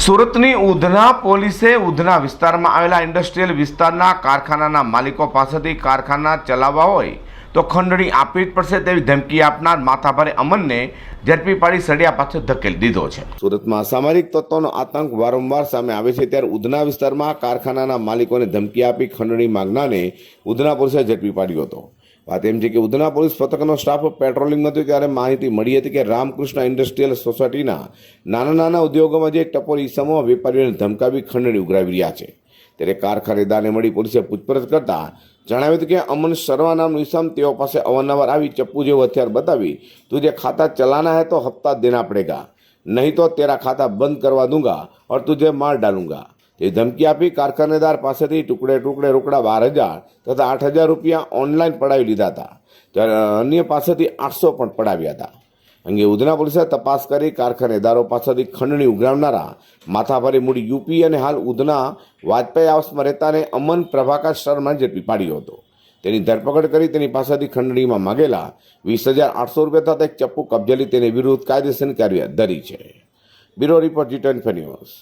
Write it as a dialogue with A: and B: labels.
A: સુરતની ઉધના પોલીસે ઉધના વિસ્તારમાં આવેલા ઇન્ડસ્ટ્રીયલ વિસ્તારના કારખાનાના માલિકો પાસેથી કારખાના ચલાવવા હોય તો ખંડણી આપવી જ પડશે તેવી ધમકી આપનાર માથાભારે અમનને ઝડપી પાડી સળિયા પાછળ ધકેલી દીધો છે. સુરતમાં અસામરિક તત્વોનો આતંક વારંવાર સામે આવે છે ત્યારે ઉધના વિસ્તારમાં કારખાનાના માલિકોને ધમકી આપી ખંડણી માંગનારને ઉધના પોલીસે ઝડપી પાડ્યો હતો. વાત એમ છે કે ઉધના પોલીસ પથકનો સ્ટાફ પેટ્રોલિંગ હતો ત્યારે માહિતી મળી હતી કે રામકૃષ્ણ ઇન્ડસ્ટ્રીયલ સોસાયટીના નાના નાના ઉદ્યોગોમાં જે એક ટપોર ઈસમો વેપારીઓને ધમકાવી ખંડણી ઉઘરાવી રહ્યા છે. ત્યારે કાર ખરીદારને મળી પોલીસે પૂછપરછ કરતાં જણાવ્યું હતું કે અમન શર્મા નામનો ઈસમ તેઓ પાસે અવારનવાર આવી ચપ્પુ જેવું હથિયાર બતાવી તું જે ખાતા ચલાના હે તો હપ્તા દેના પડેગા. નહીં તો તેરા ખાતા બંધ કરવા દૂંગા ઓર તુજે માર ડાલુંગા. તે ધમકી આપી કારખાનેદાર પાસેથી ટુકડે ટુકડે રોકડા બાર હજાર તથા આઠ હજાર રૂપિયા ઓનલાઈન પડાવી લીધા હતા. ત્યારે અન્ય પાસેથી આઠસો પણ પડાવ્યા હતા. અંગે ઉધના પોલીસે તપાસ કરી કારખાનેદારો પાસેથી ખંડણી ઉઘરાવનારા માથાભારી મૂડી યુપી અને હાલ ઉધના વાજપેયી હાઉસમાં રહેતાને અમન પ્રભાકર શર્મા ઝડપી પાડ્યો હતો. તેની ધરપકડ કરી તેની પાસેથી ખંડણીમાં માગેલા વીસ હજાર આઠસો રૂપિયા તથા એક ચપ્પુ કબજે લઈ તેની વિરુદ્ધ કાયદેસરની કાર્યવાહી ધરી છે. Bureau report G twenty news.